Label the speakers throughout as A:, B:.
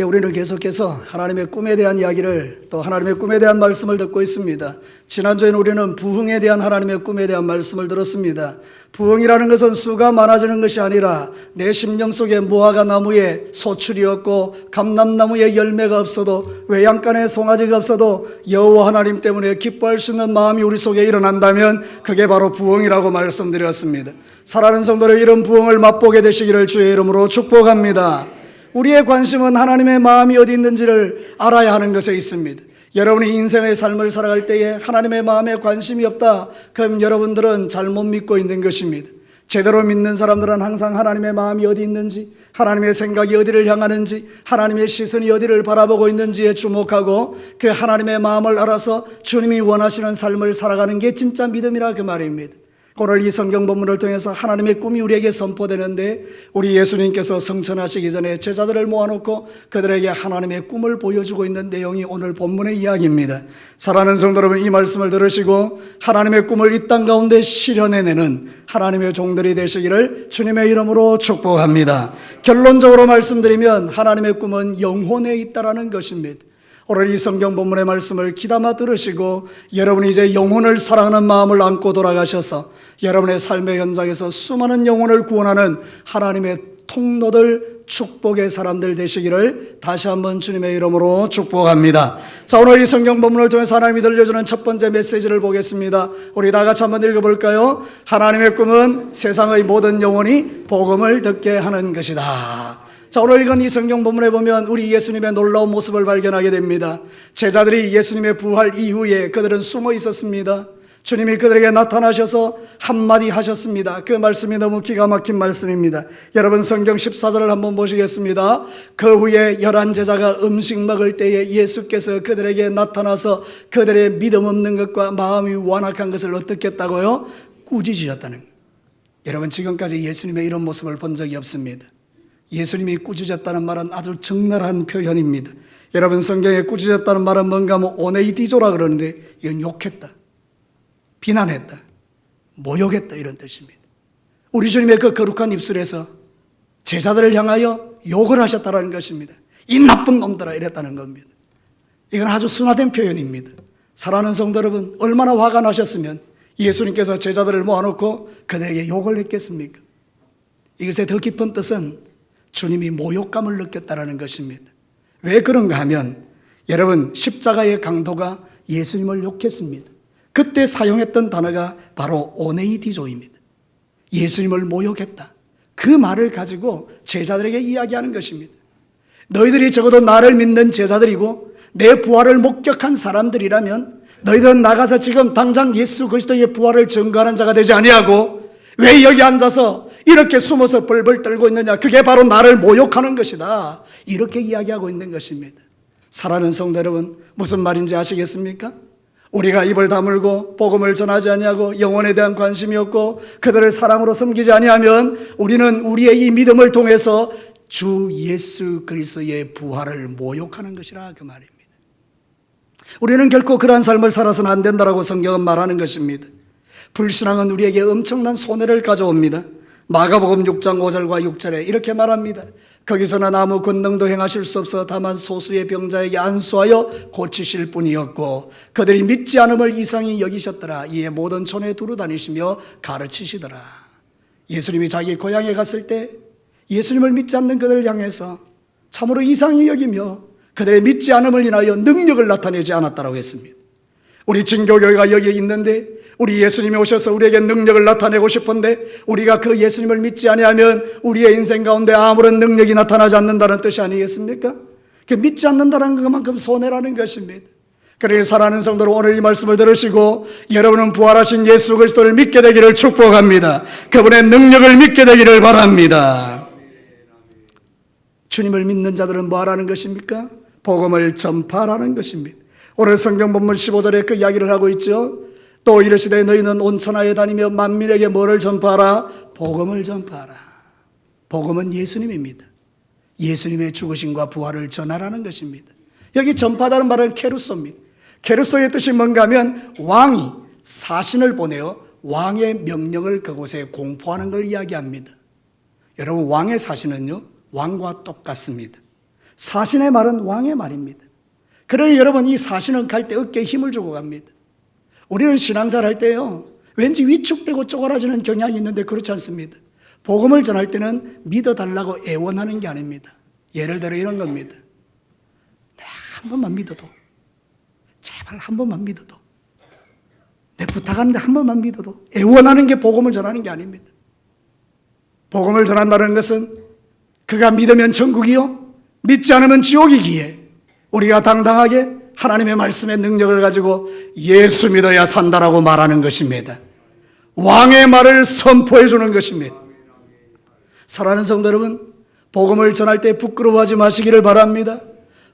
A: 예, 우리는 계속해서 하나님의 꿈에 대한 이야기를 또 하나님의 꿈에 대한 말씀을 듣고 있습니다. 지난주에는 우리는 부흥에 대한 하나님의 꿈에 대한 말씀을 들었습니다. 부흥이라는 것은 수가 많아지는 것이 아니라 내 심령 속에 무화과 나무에 소출이 없고 감람나무에 열매가 없어도 외양간에 송아지가 없어도 여호와 하나님 때문에 기뻐할 수 있는 마음이 우리 속에 일어난다면 그게 바로 부흥이라고 말씀드렸습니다. 사랑하는 성도들 이런 부흥을 맛보게 되시기를 주의 이름으로 축복합니다. 우리의 관심은 하나님의 마음이 어디 있는지를 알아야 하는 것에 있습니다. 여러분이 인생의 삶을 살아갈 때에 하나님의 마음에 관심이 없다. 그럼 여러분들은 잘못 믿고 있는 것입니다. 제대로 믿는 사람들은 항상 하나님의 마음이 어디 있는지, 하나님의 생각이 어디를 향하는지, 하나님의 시선이 어디를 바라보고 있는지에 주목하고 그 하나님의 마음을 알아서 주님이 원하시는 삶을 살아가는 게 진짜 믿음이라 그 말입니다. 오늘 이 성경 본문을 통해서 하나님의 꿈이 우리에게 선포되는데 우리 예수님께서 성천하시기 전에 제자들을 모아놓고 그들에게 하나님의 꿈을 보여주고 있는 내용이 오늘 본문의 이야기입니다. 사랑하는 성도 여러분 이 말씀을 들으시고 하나님의 꿈을 이 땅 가운데 실현해내는 하나님의 종들이 되시기를 주님의 이름으로 축복합니다. 결론적으로 말씀드리면 하나님의 꿈은 영혼에 있다라는 것입니다. 오늘 이 성경 본문의 말씀을 귀담아 들으시고 여러분이 이제 영혼을 사랑하는 마음을 안고 돌아가셔서 여러분의 삶의 현장에서 수많은 영혼을 구원하는 하나님의 통로들 축복의 사람들 되시기를 다시 한번 주님의 이름으로 축복합니다. 자, 오늘 이 성경 본문을 통해서 하나님이 들려주는 첫 번째 메시지를 보겠습니다. 우리 다 같이 한번 읽어볼까요? 하나님의 꿈은 세상의 모든 영혼이 복음을 듣게 하는 것이다. 자, 오늘 읽은 이 성경 본문에 보면 우리 예수님의 놀라운 모습을 발견하게 됩니다. 제자들이 예수님의 부활 이후에 그들은 숨어 있었습니다. 주님이 그들에게 나타나셔서 한마디 하셨습니다. 그 말씀이 너무 기가 막힌 말씀입니다. 여러분 성경 14절을 한번 보시겠습니다. 그 후에 열한 제자가 음식 먹을 때에 예수께서 그들에게 나타나서 그들의 믿음 없는 것과 마음이 완악한 것을 어떻게 했다고요? 꾸짖으셨다는 거예요. 여러분 지금까지 예수님의 이런 모습을 본 적이 없습니다. 예수님이 꾸짖었다는 말은 아주 적나라한 표현입니다. 여러분 성경에 꾸짖었다는 말은 뭔가 뭐 오네이디조라 그러는데 이건 욕했다. 비난했다. 모욕했다 이런 뜻입니다. 우리 주님의 그 거룩한 입술에서 제자들을 향하여 욕을 하셨다는 것입니다. 이 나쁜 놈들아 이랬다는 겁니다. 이건 아주 순화된 표현입니다. 사랑하는 성도 여러분 얼마나 화가 나셨으면 예수님께서 제자들을 모아놓고 그들에게 욕을 했겠습니까? 이것의 더 깊은 뜻은 주님이 모욕감을 느꼈다는 것입니다. 왜 그런가 하면 여러분 십자가의 강도가 예수님을 욕했습니다. 그때 사용했던 단어가 바로 오네이디조입니다. 예수님을 모욕했다. 그 말을 가지고 제자들에게 이야기하는 것입니다. 너희들이 적어도 나를 믿는 제자들이고 내 부활을 목격한 사람들이라면 너희들은 나가서 지금 당장 예수 그리스도의 부활을 증거하는 자가 되지 아니하고 왜 여기 앉아서 이렇게 숨어서 벌벌 떨고 있느냐? 그게 바로 나를 모욕하는 것이다. 이렇게 이야기하고 있는 것입니다. 사랑하는 성도 여러분, 무슨 말인지 아시겠습니까? 우리가 입을 다물고 복음을 전하지 아니하고 영혼에 대한 관심이 없고 그들을 사랑으로 섬기지 아니하면 우리는 우리의 이 믿음을 통해서 주 예수 그리스도의 부활을 모욕하는 것이라 그 말입니다. 우리는 결코 그러한 삶을 살아서는 안 된다라고 성경은 말하는 것입니다. 불신앙은 우리에게 엄청난 손해를 가져옵니다. 마가복음 6장 5절과 6절에 이렇게 말합니다. 거기서는 아무 권능도 행하실 수 없어 다만 소수의 병자에게 안수하여 고치실 뿐이었고 그들이 믿지 않음을 이상히 여기셨더라. 이에 모든 촌에 두루 다니시며 가르치시더라. 예수님이 자기 고향에 갔을 때 예수님을 믿지 않는 그들을 향해서 참으로 이상히 여기며 그들의 믿지 않음을 인하여 능력을 나타내지 않았다고 했습니다. 우리 진교교회가 여기에 있는데 우리 예수님이 오셔서 우리에게 능력을 나타내고 싶은데 우리가 그 예수님을 믿지 아니하면 우리의 인생 가운데 아무런 능력이 나타나지 않는다는 뜻이 아니겠습니까? 그 믿지 않는다는 것만큼 손해라는 것입니다. 그러니 사랑하는 성도로 오늘 이 말씀을 들으시고 여러분은 부활하신 예수 그리스도를 믿게 되기를 축복합니다. 그분의 능력을 믿게 되기를 바랍니다. 주님을 믿는 자들은 뭐 하라는 것입니까? 복음을 전파하라는 것입니다. 오늘 성경 본문 15절에 그 이야기를 하고 있죠. 또 이르시되 너희는 온 천하에 다니며 만민에게 뭐를 전파하라? 복음을 전파하라. 복음은 예수님입니다. 예수님의 죽으심과 부활을 전하라는 것입니다. 여기 전파다는 말은 케루소입니다. 케루소의 뜻이 뭔가 하면 왕이 사신을 보내어 왕의 명령을 그곳에 공포하는 걸 이야기합니다. 여러분 왕의 사신은요 왕과 똑같습니다. 사신의 말은 왕의 말입니다. 그러니 여러분 이 사신은 갈 때 어깨에 힘을 주고 갑니다. 우리는 신앙생활 할 때요. 왠지 위축되고 쪼그라지는 경향이 있는데 그렇지 않습니다. 복음을 전할 때는 믿어달라고 애원하는 게 아닙니다. 예를 들어 이런 겁니다. 한 번만 믿어도, 제발 한 번만 믿어도, 내 부탁하는데 한 번만 믿어도, 애원하는 게 복음을 전하는 게 아닙니다. 복음을 전한다는 것은 그가 믿으면 천국이요, 믿지 않으면 지옥이기에 우리가 당당하게 하나님의 말씀의 능력을 가지고 예수 믿어야 산다라고 말하는 것입니다. 왕의 말을 선포해 주는 것입니다. 사랑하는 성도 여러분, 복음을 전할 때 부끄러워하지 마시기를 바랍니다.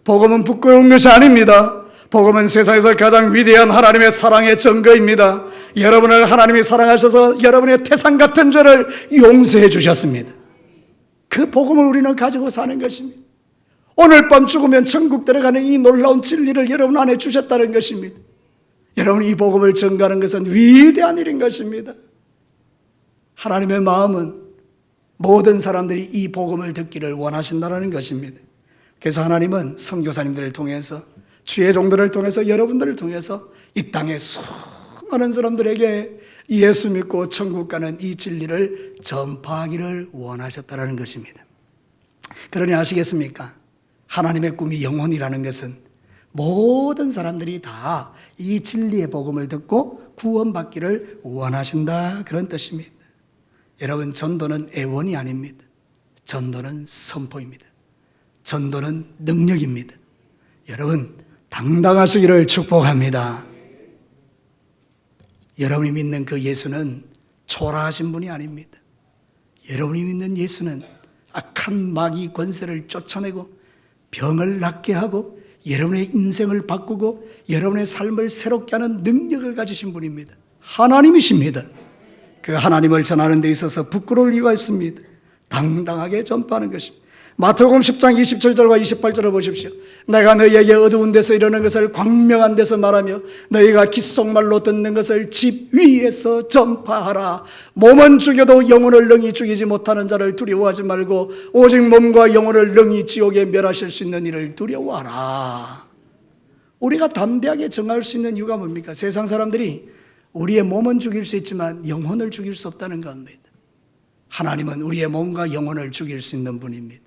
A: 복음은 부끄러운 것이 아닙니다. 복음은 세상에서 가장 위대한 하나님의 사랑의 증거입니다. 여러분을 하나님이 사랑하셔서 여러분의 태산 같은 죄를 용서해 주셨습니다. 그 복음을 우리는 가지고 사는 것입니다. 오늘 밤 죽으면 천국 들어가는 이 놀라운 진리를 여러분 안에 주셨다는 것입니다. 여러분 이 복음을 전가하는 것은 위대한 일인 것입니다. 하나님의 마음은 모든 사람들이 이 복음을 듣기를 원하신다는 것입니다. 그래서 하나님은 선교사님들을 통해서 주의 종들을 통해서 여러분들을 통해서 이 땅의 수많은 사람들에게 예수 믿고 천국 가는 이 진리를 전파하기를 원하셨다는 것입니다. 그러니 아시겠습니까? 하나님의 꿈이 영혼이라는 것은 모든 사람들이 다 이 진리의 복음을 듣고 구원받기를 원하신다 그런 뜻입니다. 여러분 전도는 애원이 아닙니다. 전도는 선포입니다. 전도는 능력입니다. 여러분 당당하시기를 축복합니다. 여러분이 믿는 그 예수는 초라하신 분이 아닙니다. 여러분이 믿는 예수는 악한 마귀 권세를 쫓아내고 병을 낫게 하고 여러분의 인생을 바꾸고 여러분의 삶을 새롭게 하는 능력을 가지신 분입니다. 하나님이십니다. 그 하나님을 전하는 데 있어서 부끄러울 이유가 없습니다. 당당하게 전파하는 것입니다. 마태복음 10장 27절과 28절을 보십시오. 내가 너희에게 어두운 데서 이러는 것을 광명한 데서 말하며 너희가 귓속말로 듣는 것을 집 위에서 전파하라. 몸은 죽여도 영혼을 능히 죽이지 못하는 자를 두려워하지 말고 오직 몸과 영혼을 능히 지옥에 멸하실 수 있는 이를 두려워하라. 우리가 담대하게 정할 수 있는 이유가 뭡니까? 세상 사람들이 우리의 몸은 죽일 수 있지만 영혼을 죽일 수 없다는 겁니다. 하나님은 우리의 몸과 영혼을 죽일 수 있는 분입니다.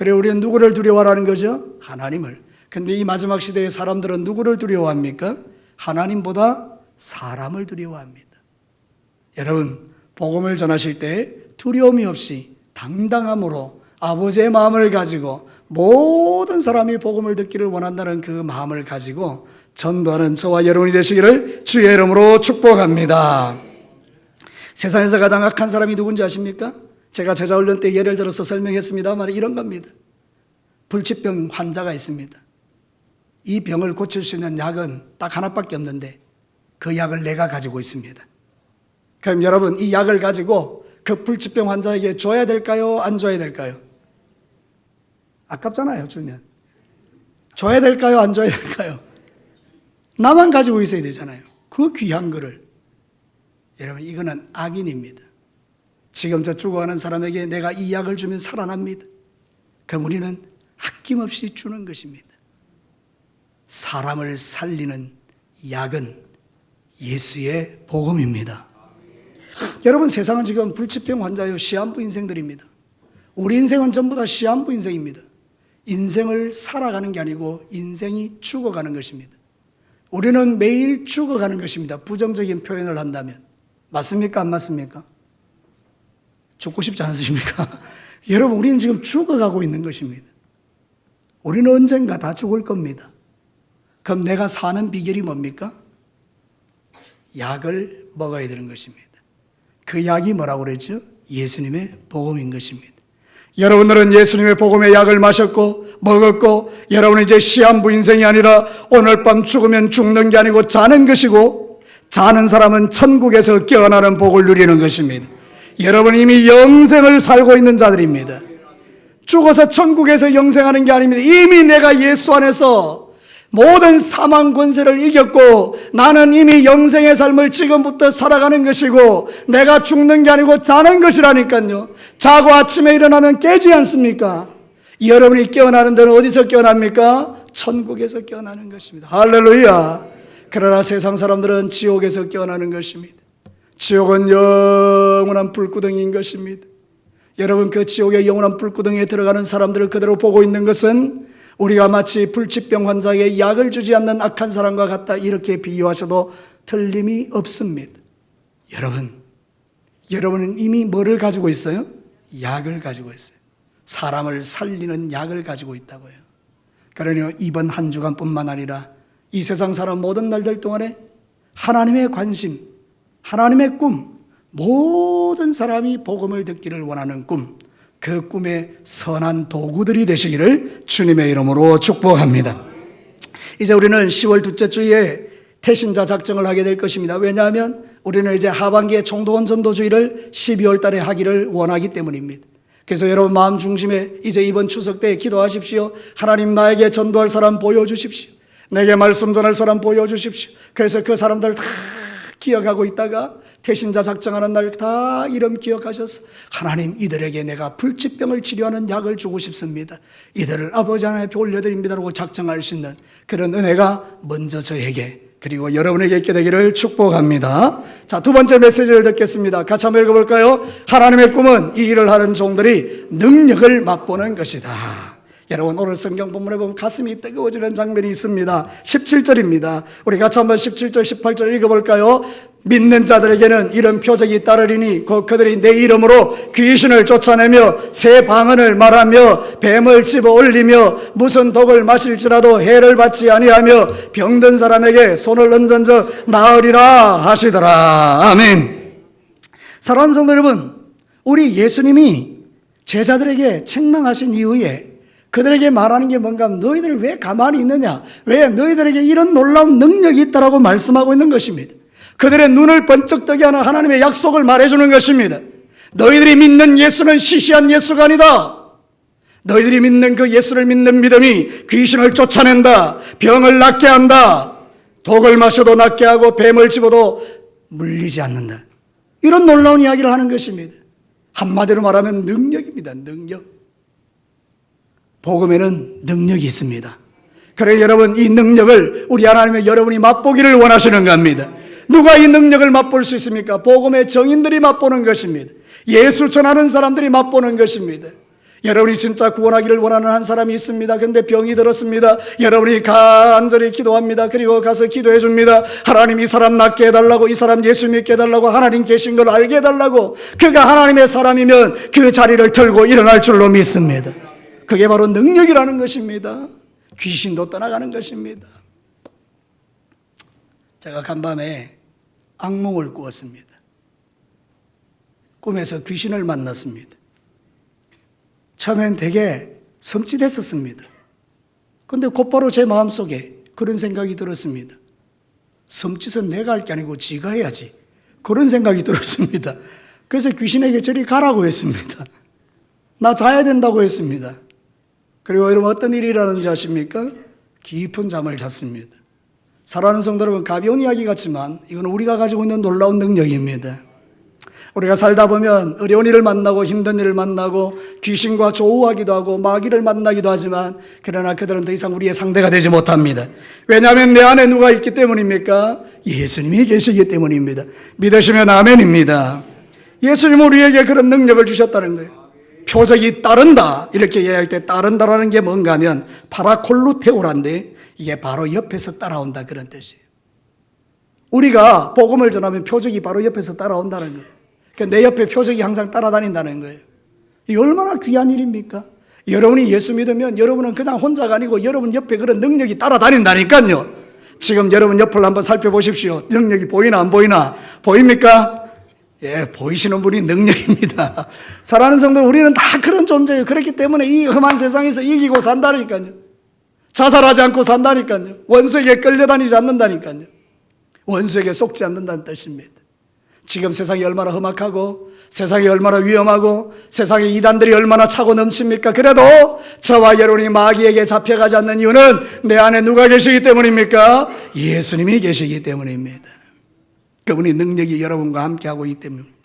A: 그래 우리는 누구를 두려워하라는 거죠? 하나님을. 근데 이 마지막 시대의 사람들은 누구를 두려워합니까? 하나님보다 사람을 두려워합니다. 여러분, 복음을 전하실 때 두려움이 없이 당당함으로 아버지의 마음을 가지고 모든 사람이 복음을 듣기를 원한다는 그 마음을 가지고 전도하는 저와 여러분이 되시기를 주의 이름으로 축복합니다. 세상에서 가장 악한 사람이 누군지 아십니까? 제가 제자훈련 때 예를 들어서 설명했습니다만 이런 겁니다. 불치병 환자가 있습니다. 이 병을 고칠 수 있는 약은 딱 하나밖에 없는데 그 약을 내가 가지고 있습니다. 그럼 여러분 이 약을 가지고 그 불치병 환자에게 줘야 될까요? 안 줘야 될까요? 아깝잖아요, 주면. 줘야 될까요? 안 줘야 될까요? 나만 가지고 있어야 되잖아요. 그 귀한 거를. 여러분, 이거는 악인입니다. 지금 저 죽어가는 사람에게 내가 이 약을 주면 살아납니다. 그럼 우리는 아낌없이 주는 것입니다. 사람을 살리는 약은 예수의 복음입니다. 여러분 세상은 지금 불치병 환자요 시한부 인생들입니다. 우리 인생은 전부 다 시한부 인생입니다. 인생을 살아가는 게 아니고 인생이 죽어가는 것입니다. 우리는 매일 죽어가는 것입니다. 부정적인 표현을 한다면 맞습니까? 안 맞습니까? 죽고 싶지 않으십니까? 여러분, 우리는 지금 죽어가고 있는 것입니다. 우리는 언젠가 다 죽을 겁니다. 그럼 내가 사는 비결이 뭡니까? 약을 먹어야 되는 것입니다. 그 약이 뭐라고 그랬죠? 예수님의 복음인 것입니다. 여러분들은 예수님의 복음의 약을 마셨고 먹었고 여러분은 이제 시한부 인생이 아니라 오늘 밤 죽으면 죽는 게 아니고 자는 것이고 자는 사람은 천국에서 깨어나는 복을 누리는 것입니다. 여러분 이미 영생을 살고 있는 자들입니다. 죽어서 천국에서 영생하는 게 아닙니다. 이미 내가 예수 안에서 모든 사망 권세를 이겼고 나는 이미 영생의 삶을 지금부터 살아가는 것이고 내가 죽는 게 아니고 자는 것이라니까요. 자고 아침에 일어나면 깨지 않습니까? 여러분이 깨어나는 데는 어디서 깨어납니까? 천국에서 깨어나는 것입니다. 할렐루야. 그러나 세상 사람들은 지옥에서 깨어나는 것입니다. 지옥은 영원한 불구덩이인 것입니다. 여러분 그 지옥의 영원한 불구덩이에 들어가는 사람들을 그대로 보고 있는 것은 우리가 마치 불치병 환자에게 약을 주지 않는 악한 사람과 같다 이렇게 비유하셔도 틀림이 없습니다. 여러분, 여러분은 이미 뭐를 가지고 있어요? 약을 가지고 있어요. 사람을 살리는 약을 가지고 있다고요. 그러니 이번 한 주간뿐만 아니라 이 세상 사람 모든 날들 동안에 하나님의 관심, 하나님의 꿈, 모든 사람이 복음을 듣기를 원하는 꿈, 그 꿈의 선한 도구들이 되시기를 주님의 이름으로 축복합니다. 이제 우리는 10월 둘째 주에 태신자 작정을 하게 될 것입니다. 왜냐하면 우리는 이제 하반기에 총동원 전도주의를 12월 달에 하기를 원하기 때문입니다. 그래서 여러분 마음 중심에 이제 이번 추석 때 기도하십시오. 하나님 나에게 전도할 사람 보여주십시오. 내게 말씀 전할 사람 보여주십시오. 그래서 그 사람들 다 기억하고 있다가 태신자 작정하는 날 다 이름 기억하셔서 하나님 이들에게 내가 불치병을 치료하는 약을 주고 싶습니다. 이들을 아버지 하나님 앞에 올려드립니다라고 작정할 수 있는 그런 은혜가 먼저 저에게 그리고 여러분에게 있게 되기를 축복합니다. 자, 두 번째 메시지를 듣겠습니다. 같이 한번 읽어볼까요? 하나님의 꿈은 이 일을 하는 종들이 능력을 맛보는 것이다. 여러분 오늘 성경 본문에 보면 가슴이 뜨거워지는 장면이 있습니다. 17절입니다. 우리 같이 한번 17절, 18절 읽어볼까요? 믿는 자들에게는 이런 표적이 따르리니 그 그들이 내 이름으로 귀신을 쫓아내며 새 방언을 말하며 뱀을 집어 올리며 무슨 독을 마실지라도 해를 받지 아니하며 병든 사람에게 손을 얹은저 나으리라 하시더라. 아멘. 사랑하는 성도 여러분, 우리 예수님이 제자들에게 책망하신 이후에 그들에게 말하는 게 뭔가 너희들 왜 가만히 있느냐? 왜 너희들에게 이런 놀라운 능력이 있다라고 말씀하고 있는 것입니다. 그들의 눈을 번쩍 뜨게 하는 하나님의 약속을 말해주는 것입니다. 너희들이 믿는 예수는 시시한 예수가 아니다. 너희들이 믿는 그 예수를 믿는 믿음이 귀신을 쫓아낸다. 병을 낫게 한다. 독을 마셔도 낫게 하고 뱀을 집어도 물리지 않는다. 이런 놀라운 이야기를 하는 것입니다. 한마디로 말하면 능력입니다. 능력. 복음에는 능력이 있습니다. 그래 여러분 이 능력을 우리 하나님의 여러분이 맛보기를 원하시는 겁니다. 누가 이 능력을 맛볼 수 있습니까? 복음의 정인들이 맛보는 것입니다. 예수 전하는 사람들이 맛보는 것입니다. 여러분이 진짜 구원하기를 원하는 한 사람이 있습니다. 근데 병이 들었습니다. 여러분이 간절히 기도합니다. 그리고 가서 기도해 줍니다. 하나님 이 사람 낫게 해달라고, 이 사람 예수 믿게 해달라고, 하나님 계신 걸 알게 해달라고. 그가 하나님의 사람이면 그 자리를 털고 일어날 줄로 믿습니다. 그게 바로 능력이라는 것입니다. 귀신도 떠나가는 것입니다. 제가 간밤에 악몽을 꾸었습니다. 꿈에서 귀신을 만났습니다. 처음엔 되게 섬찟했었습니다. 근데 곧바로 제 마음속에 그런 생각이 들었습니다. 섬찟은 내가 할 게 아니고 지가 해야지. 그런 생각이 들었습니다. 그래서 귀신에게 저리 가라고 했습니다. 나 자야 된다고 했습니다. 그리고 여러분 어떤 일이 일어나는지 아십니까? 깊은 잠을 잤습니다. 사랑하는 성도 여러분, 가벼운 이야기 같지만 이건 우리가 가지고 있는 놀라운 능력입니다. 우리가 살다 보면 어려운 일을 만나고 힘든 일을 만나고 귀신과 조우하기도 하고 마귀를 만나기도 하지만 그러나 그들은 더 이상 우리의 상대가 되지 못합니다. 왜냐하면 내 안에 누가 있기 때문입니까? 예수님이 계시기 때문입니다. 믿으시면 아멘입니다. 예수님은 우리에게 그런 능력을 주셨다는 거예요. 표적이 따른다 이렇게 이야기할 때 따른다라는 게 뭔가 하면 파라콜루테오란데 이게 바로 옆에서 따라온다 그런 뜻이에요. 우리가 복음을 전하면 표적이 바로 옆에서 따라온다는 거예요. 그러니까 내 옆에 표적이 항상 따라다닌다는 거예요. 이 얼마나 귀한 일입니까? 여러분이 예수 믿으면 여러분은 그냥 혼자가 아니고 여러분 옆에 그런 능력이 따라다닌다니까요. 지금 여러분 옆을 한번 살펴보십시오. 능력이 보이나 안 보이나? 보입니까? 예, 보이시는 분이 능력입니다. 사랑하는 성도 우리는 다 그런 존재예요. 그렇기 때문에 이 험한 세상에서 이기고 산다니까요. 자살하지 않고 산다니까요. 원수에게 끌려다니지 않는다니까요. 원수에게 속지 않는다는 뜻입니다. 지금 세상이 얼마나 험악하고 세상이 얼마나 위험하고 세상에 이단들이 얼마나 차고 넘칩니까? 그래도 저와 여러분이 마귀에게 잡혀가지 않는 이유는 내 안에 누가 계시기 때문입니까? 예수님이 계시기 때문입니다. 그분이 능력이 여러분과 함께하고 있기 때문입니다.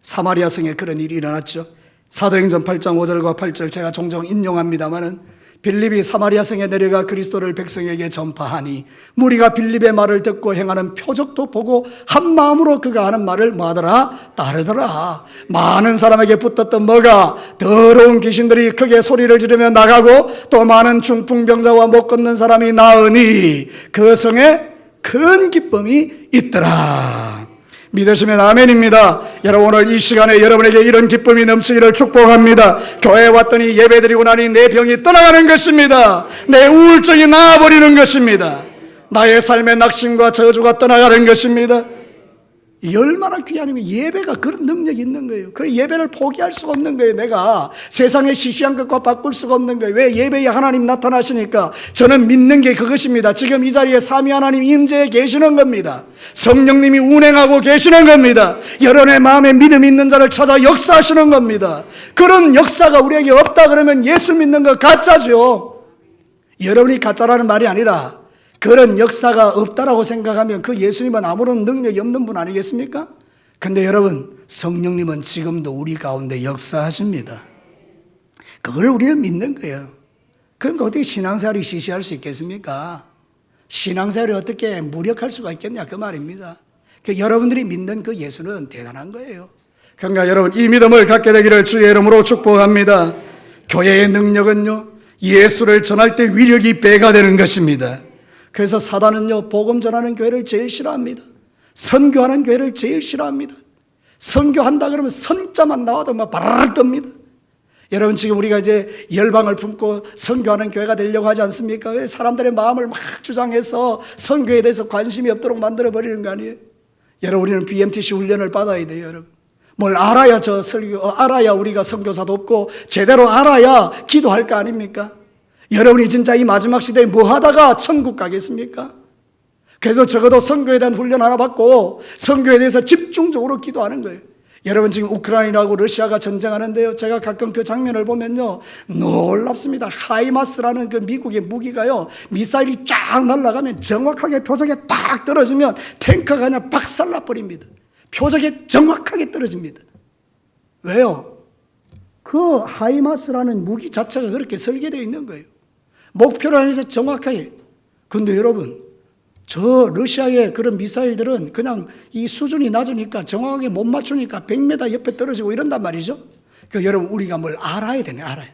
A: 사마리아 성에 그런 일이 일어났죠. 사도행전 8장 5절과 8절 제가 종종 인용합니다마는 빌립이 사마리아 성에 내려가 그리스도를 백성에게 전파하니 무리가 빌립의 말을 듣고 행하는 표적도 보고 한 마음으로 그가 하는 말을 뭐하더라 따르더라 많은 사람에게 붙었던 뭐가 더러운 귀신들이 크게 소리를 지르며 나가고 또 많은 중풍병자와 못 걷는 사람이 나으니 그 성에 큰 기쁨이 있더라 믿으시면 아멘입니다. 여러분 오늘 이 시간에 여러분에게 이런 기쁨이 넘치기를 축복합니다. 교회에 왔더니 예배드리고 나니 내 병이 떠나가는 것입니다. 내 우울증이 나아버리는 것입니다. 나의 삶의 낙심과 저주가 떠나가는 것입니다. 이 얼마나 귀하냐면 예배가 그런 능력이 있는 거예요. 그 예배를 포기할 수가 없는 거예요. 내가 세상의 시시한 것과 바꿀 수가 없는 거예요. 왜 예배에 하나님 나타나시니까 저는 믿는 게 그것입니다. 지금 이 자리에 삼위 하나님 임재해 계시는 겁니다. 성령님이 운행하고 계시는 겁니다. 여러분의 마음에 믿음 있는 자를 찾아 역사하시는 겁니다. 그런 역사가 우리에게 없다 그러면 예수 믿는 거 가짜죠. 여러분이 가짜라는 말이 아니라 그런 역사가 없다라고 생각하면 그 예수님은 아무런 능력이 없는 분 아니겠습니까? 근데 여러분, 성령님은 지금도 우리 가운데 역사하십니다. 그걸 우리는 믿는 거예요. 그러니까 어떻게 신앙생활이 시시할 수 있겠습니까? 신앙생활이 어떻게 무력할 수가 있겠냐 그 말입니다. 그 여러분들이 믿는 그 예수는 대단한 거예요. 그러니까 여러분 이 믿음을 갖게 되기를 주의 이름으로 축복합니다. 교회의 능력은요 예수를 전할 때 위력이 배가 되는 것입니다. 그래서 사단은요 복음 전하는 교회를 제일 싫어합니다. 선교하는 교회를 제일 싫어합니다. 선교한다 그러면 선자만 나와도 막 바라락 뜹니다. 여러분 지금 우리가 이제 열방을 품고 선교하는 교회가 되려고 하지 않습니까? 왜 사람들의 마음을 막 주장해서 선교에 대해서 관심이 없도록 만들어 버리는 거 아니에요? 여러분 우리는 BMTC 훈련을 받아야 돼요, 여러분. 뭘 알아야 저 설교 어, 알아야 우리가 선교사도 없고 제대로 알아야 기도할 거 아닙니까? 여러분이 진짜 이 마지막 시대에 뭐 하다가 천국 가겠습니까? 그래도 적어도 선교에 대한 훈련 하나 받고 선교에 대해서 집중적으로 기도하는 거예요. 여러분 지금 우크라이나하고 러시아가 전쟁하는데요. 제가 가끔 그 장면을 보면요. 놀랍습니다. 하이마스라는 그 미국의 무기가요. 미사일이 쫙 날아가면 정확하게 표적에 딱 떨어지면 탱크가 그냥 박살나 버립니다. 표적에 정확하게 떨어집니다. 왜요? 그 하이마스라는 무기 자체가 그렇게 설계되어 있는 거예요. 목표를 해서 정확하게. 근데 여러분, 저 러시아의 그런 미사일들은 그냥 이 수준이 낮으니까 정확하게 못 맞추니까 100m 옆에 떨어지고 이런단 말이죠. 그 여러분 우리가 뭘 알아야 되네, 알아야.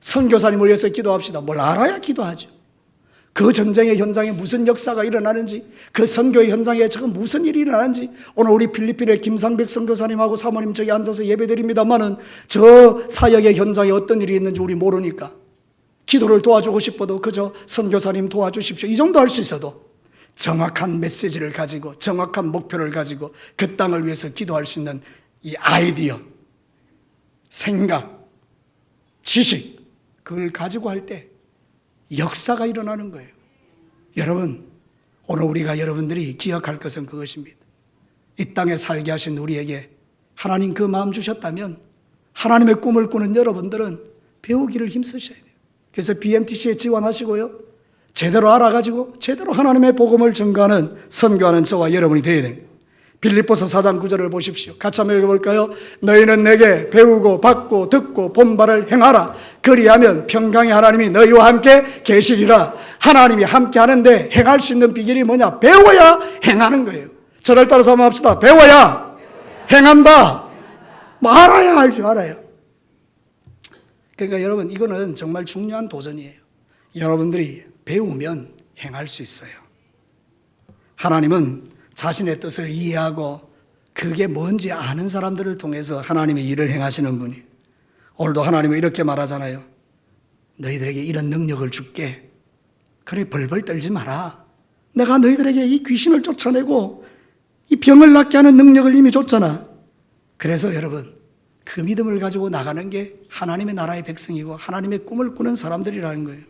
A: 선교사님을 위해서 기도합시다. 뭘 알아야 기도하죠. 그 전쟁의 현장에 무슨 역사가 일어나는지, 그 선교의 현장에 지금 무슨 일이 일어나는지, 오늘 우리 필리핀의 김상백 선교사님하고 사모님 저기 앉아서 예배 드립니다만은 저 사역의 현장에 어떤 일이 있는지 우리 모르니까 기도를 도와주고 싶어도 그저 선교사님 도와주십시오. 이 정도 할 수 있어도 정확한 메시지를 가지고 정확한 목표를 가지고 그 땅을 위해서 기도할 수 있는 이 아이디어, 생각, 지식, 그걸 가지고 할 때 역사가 일어나는 거예요. 여러분, 오늘 우리가 여러분들이 기억할 것은 그것입니다. 이 땅에 살게 하신 우리에게 하나님 그 마음 주셨다면 하나님의 꿈을 꾸는 여러분들은 배우기를 힘쓰셔야 돼요. 그래서 BMTC에 지원하시고요. 제대로 알아가지고 제대로 하나님의 복음을 증거하는 선교하는 저와 여러분이 되어야 됩니다. 빌립보서 4장 9절을 보십시오. 같이 한번 읽어볼까요? 너희는 내게 배우고 받고 듣고 본바를 행하라. 그리하면 평강의 하나님이 너희와 함께 계시리라. 하나님이 함께 하는데 행할 수 있는 비결이 뭐냐? 배워야 행하는 거예요. 저를 따라서 한번 합시다. 배워야 행한다. 뭐 알아야 알죠, 알아요. 그러니까 여러분 이거는 정말 중요한 도전이에요. 여러분들이 배우면 행할 수 있어요. 하나님은 자신의 뜻을 이해하고 그게 뭔지 아는 사람들을 통해서 하나님의 일을 행하시는 분이. 오늘도 하나님은 이렇게 말하잖아요. 너희들에게 이런 능력을 줄게. 그래 벌벌 떨지 마라. 내가 너희들에게 이 귀신을 쫓아내고 이 병을 낫게 하는 능력을 이미 줬잖아. 그래서 여러분 그 믿음을 가지고 나가는 게 하나님의 나라의 백성이고 하나님의 꿈을 꾸는 사람들이라는 거예요.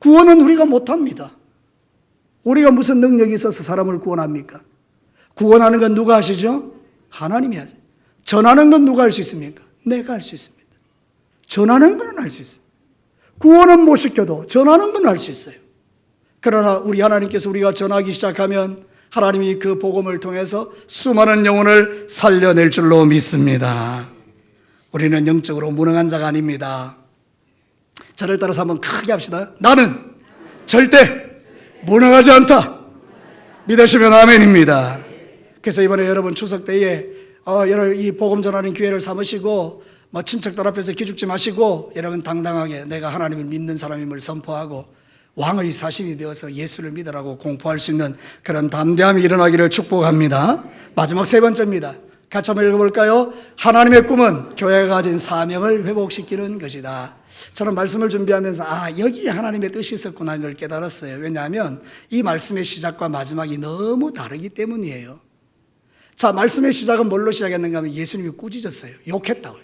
A: 구원은 우리가 못합니다. 우리가 무슨 능력이 있어서 사람을 구원합니까? 구원하는 건 누가 하시죠? 하나님이 하세요. 전하는 건 누가 할 수 있습니까? 내가 할 수 있습니다. 전하는 건 할 수 있어요. 구원은 못 시켜도 전하는 건 할 수 있어요. 그러나 우리 하나님께서 우리가 전하기 시작하면 하나님이 그 복음을 통해서 수많은 영혼을 살려낼 줄로 믿습니다. 우리는 영적으로 무능한 자가 아닙니다. 저를 따라서 한번 크게 합시다. 나는 절대 무능하지 않다. 믿으시면 아멘입니다. 그래서 이번에 여러분 추석 때에 어, 여러분 이 복음 전하는 기회를 삼으시고 뭐 친척들 앞에서 기죽지 마시고 여러분 당당하게 내가 하나님을 믿는 사람임을 선포하고 왕의 사신이 되어서 예수를 믿으라고 공포할 수 있는 그런 담대함이 일어나기를 축복합니다. 마지막 세 번째입니다. 같이 한번 읽어볼까요? 하나님의 꿈은 교회가 가진 사명을 회복시키는 것이다. 저는 말씀을 준비하면서 아 여기 하나님의 뜻이 있었구나 걸 깨달았어요. 왜냐하면 이 말씀의 시작과 마지막이 너무 다르기 때문이에요. 자 말씀의 시작은 뭘로 시작했는가 하면 예수님이 꾸짖었어요. 욕했다고요.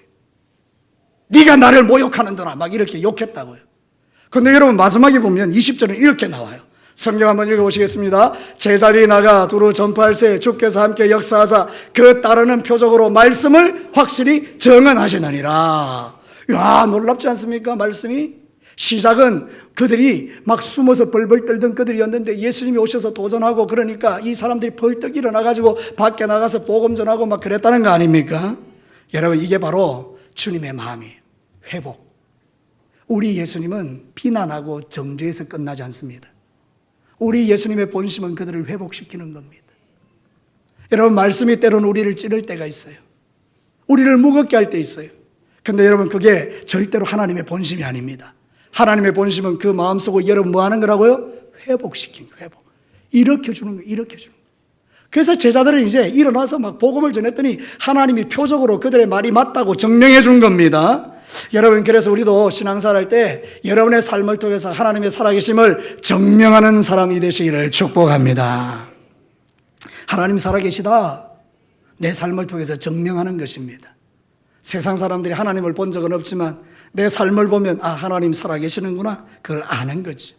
A: 네가 나를 모욕하는도나 막 이렇게 욕했다고요. 근데 여러분 마지막에 보면 20절은 이렇게 나와요. 성경 한번 읽어보시겠습니다. 제자리 나가 두루 전파할세 주께서 함께 역사하자 그 따르는 표적으로 말씀을 확실히 정언하시느니라. 야 놀랍지 않습니까? 말씀이 시작은 그들이 막 숨어서 벌벌 떨던 그들이었는데 예수님이 오셔서 도전하고 그러니까 이 사람들이 벌떡 일어나가지고 밖에 나가서 복음 전하고 막 그랬다는 거 아닙니까? 여러분 이게 바로 주님의 마음이에요. 회복. 우리 예수님은 비난하고 정죄해서 끝나지 않습니다. 우리 예수님의 본심은 그들을 회복시키는 겁니다. 여러분, 말씀이 때로는 우리를 찌를 때가 있어요. 우리를 무겁게 할 때 있어요. 근데 여러분, 그게 절대로 하나님의 본심이 아닙니다. 하나님의 본심은 그 마음속을 여러분 뭐 하는 거라고요? 회복시킨 거, 회복. 일으켜주는 거, 일으켜주는 거. 그래서 제자들은 이제 일어나서 막 복음을 전했더니 하나님이 표적으로 그들의 말이 맞다고 증명해 준 겁니다. 여러분, 그래서 우리도 신앙생활 할때 여러분의 삶을 통해서 하나님의 살아계심을 증명하는 사람이 되시기를 축복합니다. 하나님 살아계시다. 내 삶을 통해서 증명하는 것입니다. 세상 사람들이 하나님을 본 적은 없지만 내 삶을 보면 아, 하나님 살아계시는구나. 그걸 아는 거지.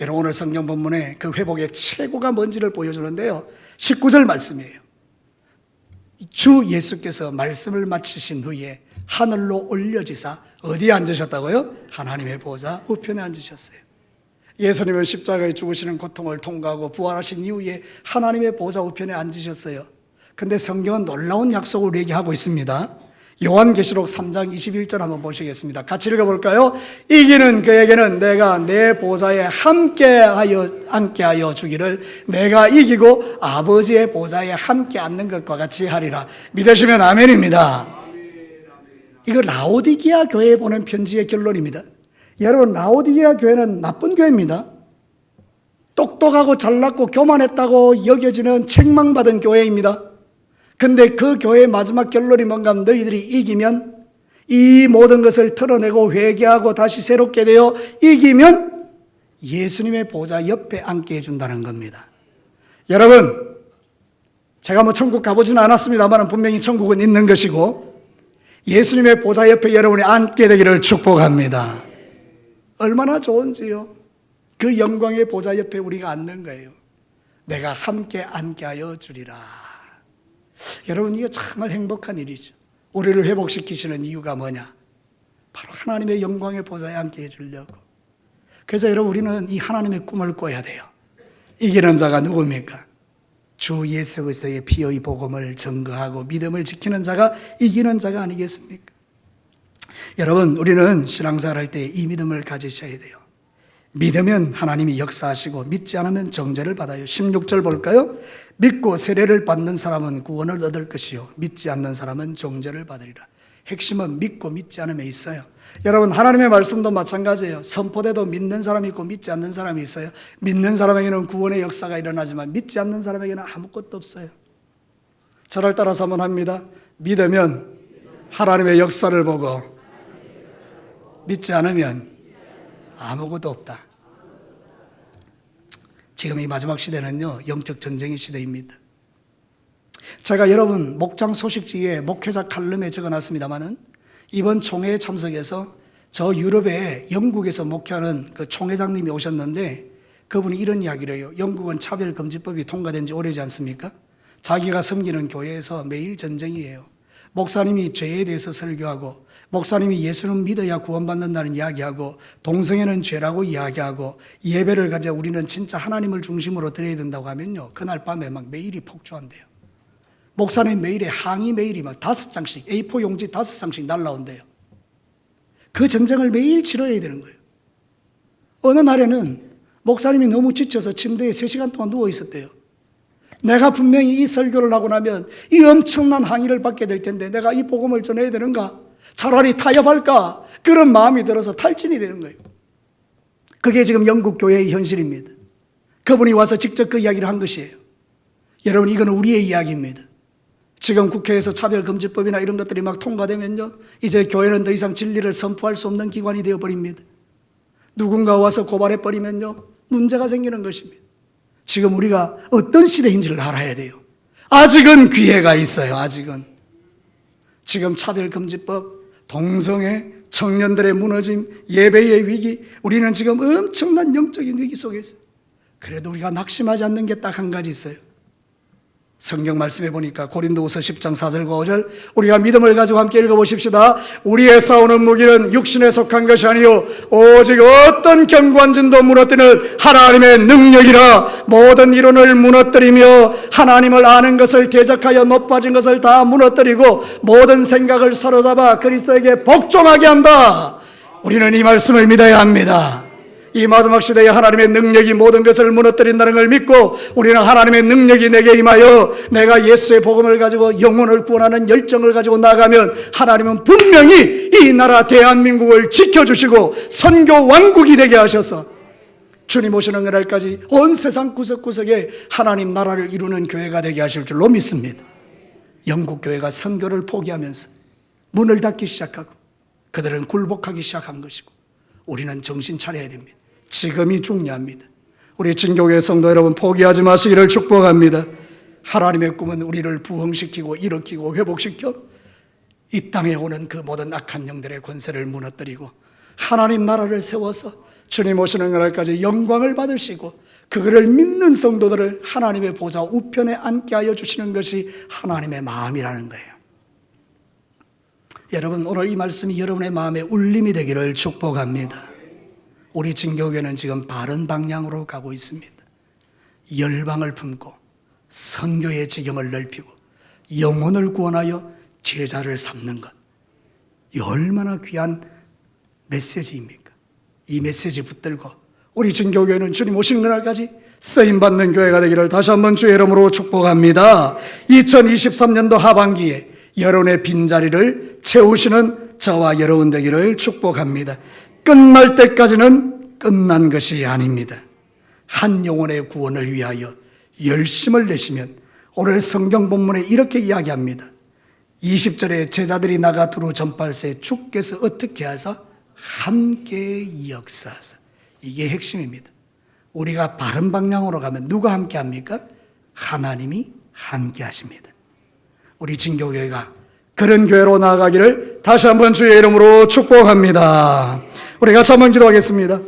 A: 여러분, 오늘 성경 본문에 그 회복의 최고가 뭔지를 보여주는데요. 19절 말씀이에요. 주 예수께서 말씀을 마치신 후에 하늘로 올려지사 어디에 앉으셨다고요? 하나님의 보좌 우편에 앉으셨어요. 예수님은 십자가에 죽으시는 고통을 통과하고 부활하신 이후에 하나님의 보좌 우편에 앉으셨어요. 근데 성경은 놀라운 약속을 얘기하고 있습니다. 요한계시록 3장 21절 한번 보시겠습니다. 같이 읽어볼까요? 이기는 그에게는 내가 내 보좌에 함께하여 함께하여 주기를 내가 이기고 아버지의 보좌에 함께 앉는 것과 같이 하리라. 믿으시면 아멘입니다. 이거 라오디게아 교회에 보낸 편지의 결론입니다. 여러분 라오디게아 교회는 나쁜 교회입니다. 똑똑하고 잘났고 교만했다고 여겨지는 책망받은 교회입니다. 근데 그 교회의 마지막 결론이 뭔가 하면 너희들이 이기면 이 모든 것을 털어내고 회개하고 다시 새롭게 되어 이기면 예수님의 보좌 옆에 앉게 해준다는 겁니다. 여러분, 제가 뭐 천국 가보지는 않았습니다만 분명히 천국은 있는 것이고 예수님의 보좌 옆에 여러분이 앉게 되기를 축복합니다. 얼마나 좋은지요. 그 영광의 보좌 옆에 우리가 앉는 거예요. 내가 함께 앉게 하여 주리라. 여러분, 이거 정말 행복한 일이죠. 우리를 회복시키시는 이유가 뭐냐? 바로 하나님의 영광의 보좌에 앉게 해주려고. 그래서 여러분, 우리는 이 하나님의 꿈을 꿔야 돼요. 이기는 자가 누굽니까? 주 예수 그리스도의 피의 복음을 증거하고 믿음을 지키는 자가 이기는 자가 아니겠습니까? 여러분, 우리는 신앙생활 할때 이 믿음을 가지셔야 돼요. 믿으면 하나님이 역사하시고 믿지 않으면 정죄를 받아요. 16절 볼까요? 믿고 세례를 받는 사람은 구원을 얻을 것이요. 믿지 않는 사람은 정죄를 받으리라. 핵심은 믿고 믿지 않음에 있어요. 여러분, 하나님의 말씀도 마찬가지예요. 선포대도 믿는 사람이 있고 믿지 않는 사람이 있어요. 믿는 사람에게는 구원의 역사가 일어나지만 믿지 않는 사람에게는 아무것도 없어요. 저를 따라서 한번 합니다. 믿으면 하나님의 역사를 보고 믿지 않으면 아무것도 없다. 지금 이 마지막 시대는요, 영적 전쟁의 시대입니다. 제가 여러분 목장 소식지에 목회자 칼럼에 적어놨습니다만은 이번 총회에 참석해서 저 유럽에 영국에서 목회하는 그 총회장님이 오셨는데 그분이 이런 이야기를 해요. 영국은 차별금지법이 통과된 지 오래지 않습니까? 자기가 섬기는 교회에서 매일 전쟁이에요. 목사님이 죄에 대해서 설교하고 목사님이 예수는 믿어야 구원받는다는 이야기하고 동성애는 죄라고 이야기하고 예배를 가져 우리는 진짜 하나님을 중심으로 드려야 된다고 하면요. 그날 밤에 막 매일이 폭주한대요. 목사님 메일에 항의 메일이 막 다섯 장씩 A4 용지 다섯 장씩 날라온대요. 그 전쟁을 매일 치러야 되는 거예요. 어느 날에는 목사님이 너무 지쳐서 침대에 3시간 동안 누워 있었대요. 내가 분명히 이 설교를 하고 나면 이 엄청난 항의를 받게 될 텐데 내가 이 복음을 전해야 되는가? 차라리 타협할까? 그런 마음이 들어서 탈진이 되는 거예요. 그게 지금 영국 교회의 현실입니다. 그분이 와서 직접 그 이야기를 한 것이에요. 여러분, 이거는 우리의 이야기입니다. 지금 국회에서 차별금지법이나 이런 것들이 막 통과되면요. 이제 교회는 더 이상 진리를 선포할 수 없는 기관이 되어버립니다. 누군가 와서 고발해버리면요. 문제가 생기는 것입니다. 지금 우리가 어떤 시대인지를 알아야 돼요. 아직은 기회가 있어요. 아직은. 지금 차별금지법, 동성애, 청년들의 무너짐, 예배의 위기, 우리는 지금 엄청난 영적인 위기 속에 있어요. 그래도 우리가 낙심하지 않는 게 딱 한 가지 있어요. 성경 말씀해 보니까 고린도후서 10장 4절과 5절 우리가 믿음을 가지고 함께 읽어 보십시다. 우리의 싸우는 무기는 육신에 속한 것이 아니요 오직 어떤 견관진도 무너뜨리는 하나님의 능력이라 모든 이론을 무너뜨리며 하나님을 아는 것을 대적하여 높아진 것을 다 무너뜨리고 모든 생각을 사로잡아 그리스도에게 복종하게 한다. 우리는 이 말씀을 믿어야 합니다. 이 마지막 시대에 하나님의 능력이 모든 것을 무너뜨린다는 걸 믿고 우리는 하나님의 능력이 내게 임하여 내가 예수의 복음을 가지고 영혼을 구원하는 열정을 가지고 나가면 하나님은 분명히 이 나라 대한민국을 지켜주시고 선교 왕국이 되게 하셔서 주님 오시는 그날까지 온 세상 구석구석에 하나님 나라를 이루는 교회가 되게 하실 줄로 믿습니다. 영국 교회가 선교를 포기하면서 문을 닫기 시작하고 그들은 굴복하기 시작한 것이고 우리는 정신 차려야 됩니다. 지금이 중요합니다. 우리 진교회 성도 여러분 포기하지 마시기를 축복합니다. 하나님의 꿈은 우리를 부흥시키고 일으키고 회복시켜 이 땅에 오는 그 모든 악한 영들의 권세를 무너뜨리고 하나님 나라를 세워서 주님 오시는 날까지 영광을 받으시고 그거를 믿는 성도들을 하나님의 보좌 우편에 앉게 하여 주시는 것이 하나님의 마음이라는 거예요. 여러분 오늘 이 말씀이 여러분의 마음에 울림이 되기를 축복합니다. 우리 진교회는 지금 바른 방향으로 가고 있습니다. 열방을 품고 선교의 지경을 넓히고 영혼을 구원하여 제자를 삼는 것. 이 얼마나 귀한 메시지입니까? 이 메시지 붙들고 우리 진교회는 주님 오시는 날까지 쓰임 받는 교회가 되기를 다시 한번 주의 이름으로 축복합니다. 2023년도 하반기에 여러분의 빈자리를 채우시는 저와 여러분 되기를 축복합니다. 끝날 때까지는 끝난 것이 아닙니다. 한 영혼의 구원을 위하여 열심을 내시면 오늘 성경 본문에 이렇게 이야기합니다. 20절에 제자들이 나가 두루 전팔세 주께서 어떻게 하사 함께 역사하사 이게 핵심입니다. 우리가 바른 방향으로 가면 누가 함께 합니까? 하나님이 함께 하십니다. 우리 진교교회가 그런 교회로 나아가기를 다시 한번 주의 이름으로 축복합니다. 우리 같이 한번 기도하겠습니다.